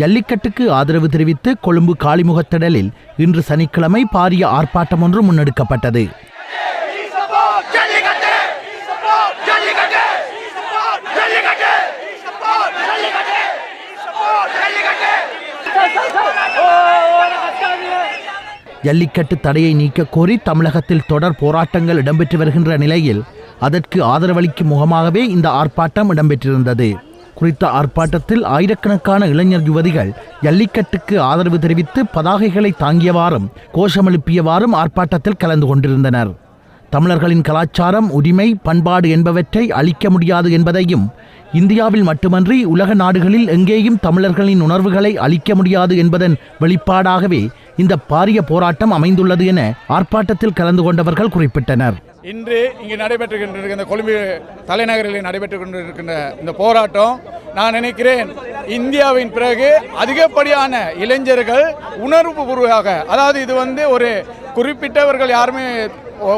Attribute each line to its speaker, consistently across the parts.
Speaker 1: ஜல்லிக்கட்டுக்கு ஆதரவு தெரிவித்து கொழும்பு காளிமுகத்திடலில் இன்று சனிக்கிழமை பாரிய ஆர்ப்பாட்டம் ஒன்று முன்னெடுக்கப்பட்டது.
Speaker 2: ஜல்லிக்கட்டு
Speaker 1: தடையை நீக்க கோரி தமிழகத்தில் தொடர் போராட்டங்கள் இடம்பெற்று வருகின்ற நிலையில் அதற்கு ஆதரவளிக்கும் முகமாகவே இந்த ஆர்ப்பாட்டம் இடம்பெற்றிருந்தது. குறித்த ஆர்ப்பாட்டத்தில் ஆயிரக்கணக்கான இளைஞர் யுவதிகள் ஜல்லிக்கட்டுக்கு ஆதரவு தெரிவித்து பதாகைகளை தாங்கியவாறும் கோஷமெழுப்பியவாறும் ஆர்ப்பாட்டத்தில் கலந்து கொண்டிருந்தனர். தமிழர்களின் கலாச்சாரம் உரிமை பண்பாடு என்பவற்றை அழிக்க முடியாது என்பதையும் இந்தியாவில் மட்டுமன்றி உலக நாடுகளில் எங்கேயும் தமிழர்களின் உணர்வுகளை அழிக்க முடியாது என்பதன் வெளிப்பாடாகவே இந்த பாரிய போராட்டம் அமைந்துள்ளது என ஆர்ப்பாட்டத்தில் கலந்து கொண்டவர்கள் குறிப்பிட்டனர்.
Speaker 3: இன்று இங்கு நடைபெற்று இந்த கொழும்பு தலைநகரில் நடைபெற்று கொண்டிருக்கின்ற இந்த போராட்டம் நான் நினைக்கிறேன் இந்தியாவின் பிறகு அதிகப்படியான இளைஞர்கள் உணர்வுபூர்வமாக அதாவது இது வந்து ஒரு குறிப்பிட்டவர்கள் யாருமே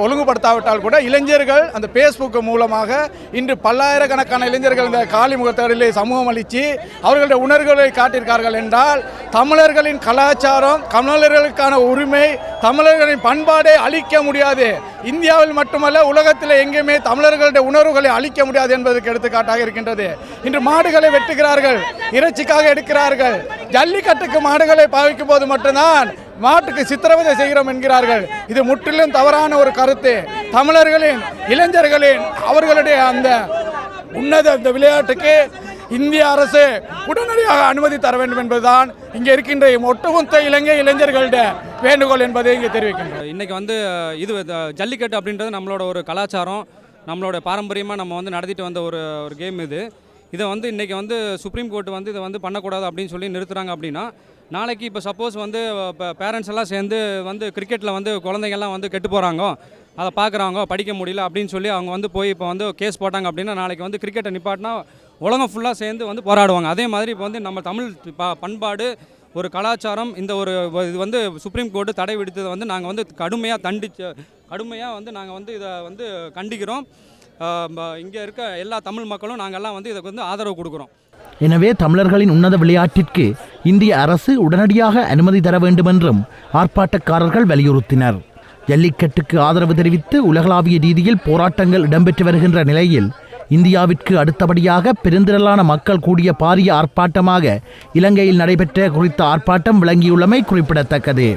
Speaker 3: ஒழுங்குபடுத்தாவிட்டால் கூட இளைஞர்கள் அந்த ஃபேஸ்புக் மூலமாக இன்று பல்லாயிரக்கணக்கான இளைஞர்கள் இந்த காலிமுகத்தடிலே சமூகம் அளித்து அவர்களுடைய உணர்வுகளை காட்டியிருக்கார்கள் என்றால் தமிழர்களின் கலாச்சாரம் தமிழர்களுக்கான உரிமை தமிழர்களின் பண்பாடை அழிக்க முடியாது. இந்தியாவில் மட்டுமல்ல உலகத்தில் எங்கேயுமே தமிழர்களுடைய உணர்வுகளை அழிக்க முடியாது என்பதற்கு எடுத்துக்காட்டாக இருக்கின்றது. இன்று மாடுகளை வெட்டுகிறார்கள் இறைச்சிக்காக எடுக்கிறார்கள். ஜல்லிக்கட்டுக்கு மாடுகளை பாவிக்கும் போது மட்டும்தான் மாட்டுக்கு சித்திரவதை செய்கிறோம் என்கிறார்கள். இது முற்றிலும் தவறான ஒரு கருத்து. தமிழர்களின் இளைஞர்களின் அவர்களுடைய அந்த உன்னத அந்த விளையாட்டுக்கு இந்திய அரசு உடனடியாக அனுமதி தர வேண்டும் என்பதுதான் இங்கே இருக்கின்ற ஒட்டுமொத்த இலங்கை இளைஞர்களுடைய வேண்டுகோள் என்பதை இங்கே தெரிவிக்கின்றோம்
Speaker 4: இன்றைக்கி வந்து இது ஜல்லிக்கட்டு அப்படின்றது நம்மளோட ஒரு கலாச்சாரம் நம்மளோட பாரம்பரியமாக நம்ம வந்து நடத்திட்டு வந்த ஒரு ஒரு கேம் இது. இதை வந்து இன்றைக்கி வந்து சுப்ரீம் கோர்ட் வந்து இதை வந்து பண்ணக்கூடாது அப்படின்னு சொல்லி நிறுத்துகிறாங்க அப்படின்னா நாளைக்கு இப்போ சப்போஸ் வந்து இப்போ பேரண்ட்ஸ் எல்லாம் சேர்ந்து வந்து கிரிக்கெட்டில் வந்து குழந்தைங்கள்லாம் வந்து கெட்டு போகிறாங்க அதை பார்க்குறாங்க படிக்க முடியல அப்படின்னு சொல்லி அவங்க வந்து போய் இப்போ வந்து கேஸ் போட்டாங்க அப்படின்னா நாளைக்கு வந்து கிரிக்கெட்டை நிப்பாட்டினா உலகம் ஃபுல்லாக சேர்ந்து வந்து போராடுவாங்க. அதே மாதிரி இப்போ வந்து நம்ம தமிழ் ப- பண்பாடு ஒரு கலாச்சாரம் இந்த ஒரு இது வந்து சுப்ரீம் கோர்ட்டு தடை விடுத்ததை வந்து நாங்கள் வந்து கடுமையாக தண்டிச்சு கடுமையாக வந்து நாங்கள் வந்து இதை வந்து கண்டிக்கிறோம். இங்கே இருக்க எல்லா தமிழ் மக்களும் நாங்கள்லாம் வந்து இதுக்கு வந்து ஆதரவு கொடுக்குறோம்.
Speaker 1: எனவே தமிழர்களின் உன்னத விளையாட்டிற்கு இந்திய அரசு உடனடியாக அனுமதி தர வேண்டுமென்றும் ஆர்ப்பாட்டக்காரர்கள் வலியுறுத்தினர். ஜல்லிக்கட்டுக்கு ஆதரவு தெரிவித்து உலகளாவிய ரீதியில் போராட்டங்கள் இடம்பெற்று வருகின்ற நிலையில் இந்தியாவிற்கு அடுத்தபடியாக பெருந்திரளான மக்கள் கூடிய பாரிய ஆர்ப்பாட்டமாக இலங்கையில் நடைபெற்ற குறித்த ஆர்ப்பாட்டம் விளங்கியுள்ளமை குறிப்பிடத்தக்கது.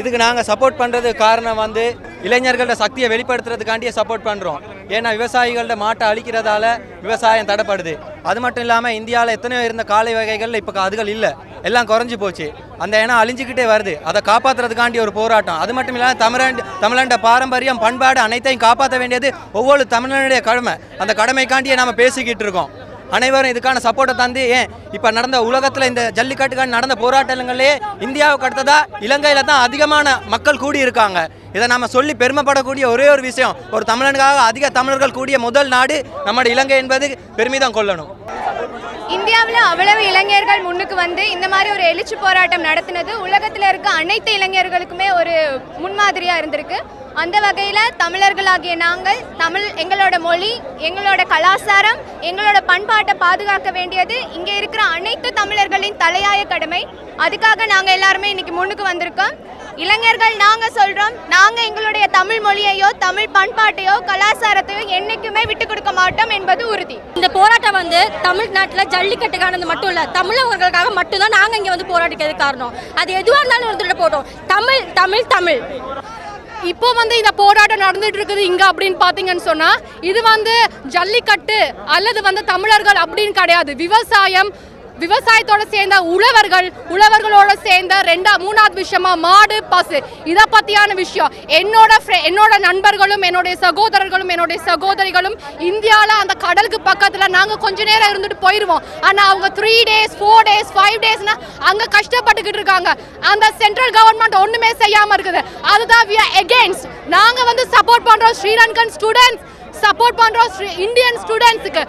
Speaker 5: இதுக்கு நாங்கள் சப்போர்ட் பண்ணுறது காரணம் வந்து இளைஞர்களோட சக்தியை வெளிப்படுத்துறதுக்காண்டியே சப்போர்ட் பண்ணுறோம் ஏன்னா விவசாயிகளோட மாட்டை அழிக்கிறதால விவசாயம் தடைப்படுது. அது மட்டும் இல்லாமல் இந்தியாவில் எத்தனையோ இருந்த காலை வகைகள் இப்போ அதுகள் இல்லை. எல்லாம் குறைஞ்சி போச்சு. அந்த இனம் அழிஞ்சிக்கிட்டே வருது. அதை காப்பாற்றுறதுக்காண்டி ஒரு போராட்டம். அது மட்டும் இல்லாமல் தமிழன் தமிழண்ட பாரம்பரியம் பண்பாடு அனைத்தையும் காப்பாற்ற வேண்டியது ஒவ்வொரு தமிழனுடைய கடமை. அந்த கடமைக்காண்டியே நம்ம பேசிக்கிட்டு இருக்கோம். அனைவரும் இதுக்கான சப்போர்ட்டை தந்து ஏன் இப்போ நடந்த உலகத்தில் இந்த ஜல்லிக்கட்டுக்கான நடந்த போராட்டங்களே இந்தியாவுக்கு அடுத்ததாக இலங்கையில் தான் அதிகமான மக்கள் கூடி இருக்காங்க இதை நம்ம சொல்லி பெருமைப்படக்கூடிய ஒரே ஒரு விஷயம் ஒரு தமிழனுக்காக அதிக தமிழர்கள் கூடிய முதல் நாடு நம்முடைய இலங்கை என்பது பெருமிதம் கொள்ளணும்.
Speaker 6: இந்தியாவில் அவ்வளவு இளைஞர்கள் முன்னுக்கு வந்து இந்த மாதிரி ஒரு எழுச்சி போராட்டம் நடத்தினது உலகத்தில் இருக்க அனைத்து இளைஞர்களுக்குமே ஒரு முன்மாதிரியாக இருந்திருக்கு. அந்த வகையில் தமிழர்களாகிய நாங்கள் தமிழ் எங்களோட மொழி எங்களோட கலாச்சாரம் எங்களோட பண்பாட்டை பாதுகாக்க வேண்டியது இங்கே இருக்கிற அனைத்து தமிழர்களின் தலையாய கடமை. அதுக்காக நாங்கள் எல்லாருமே இன்னைக்கு முன்னுக்கு வந்திருக்கோம். இளைஞர்கள் நாங்கள் சொல்கிறோம் நாங்கள் எங்களுடைய தமிழ் மொழியையோ தமிழ் பண்பாட்டையோ கலாச்சாரத்தையோ என்றைக்குமே விட்டு கொடுக்க மாட்டோம் என்பது உறுதி.
Speaker 7: இந்த போராட்டம் வந்து தமிழ்நாட்டில் ஜல்லிக்கட்டுக்கானது மட்டும் இல்லை தமிழர்களுக்காக மட்டும்தான் நாங்கள் இங்கே வந்து போராடிக்கிறது காரணம். அது எதுவாக இருந்தாலும் எடுத்துகிட்டு போட்டோம். தமிழ் தமிழ் தமிழ்.
Speaker 8: இப்போ வந்து இந்த போராட்டம் நடந்துட்டு இருக்குது இங்க அப்படின்னு பாத்தீங்கன்னு சொன்னா இது வந்து ஜல்லிக்கட்டு அல்லது வந்து தமிழர்கள் அப்படின்னு கிடையாது. விவசாயம் விவசாயத்தோட சேர்ந்த உழவர்கள் உழவர்களோட சேர்ந்த ரெண்டா மூணாவது விஷயமா மாடு பசு. இதை பத்தியான விஷயம். என்னோட என்னோட நண்பர்களும் என்னுடைய சகோதரர்களும் என்னுடைய சகோதரிகளும் இந்தியாவில் அந்த கடலுக்கு பக்கத்தில் நாங்கள் கொஞ்ச நேரம் இருந்துட்டு போயிடுவோம் ஆனால் அவங்க three days four days five டேஸ்னா அங்கே கஷ்டப்பட்டுக்கிட்டு இருக்காங்க. அந்த சென்ட்ரல் கவர்மெண்ட் ஒன்றுமே செய்யாமல் இருக்குது. அதுதான் வி ஆர் எகேன்ஸ்ட் நாங்கள் வந்து சப்போர்ட் பண்ணுறோம் ஸ்ரீலங்கன் ஸ்டூடெண்ட்ஸ் சப்போர்ட் பண்ணுறோம் இந்தியன் ஸ்டூடெண்ட்ஸுக்கு